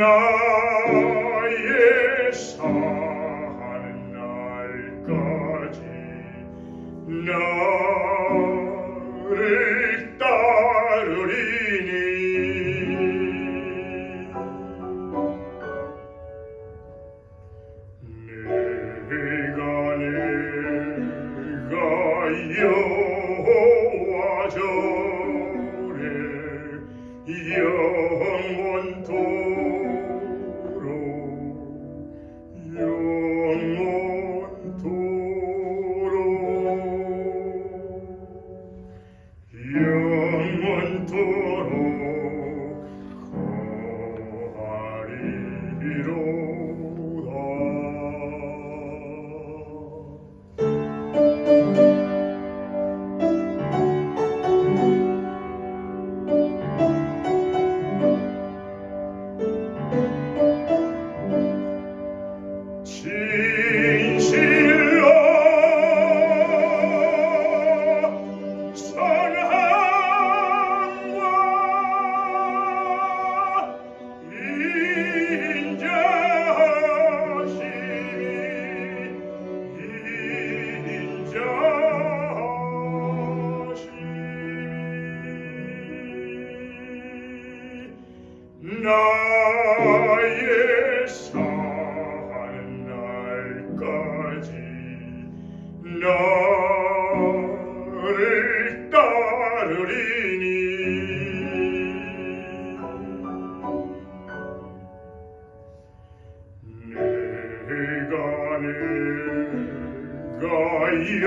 No. you. No. 나를 따르리니. 내가 내가 여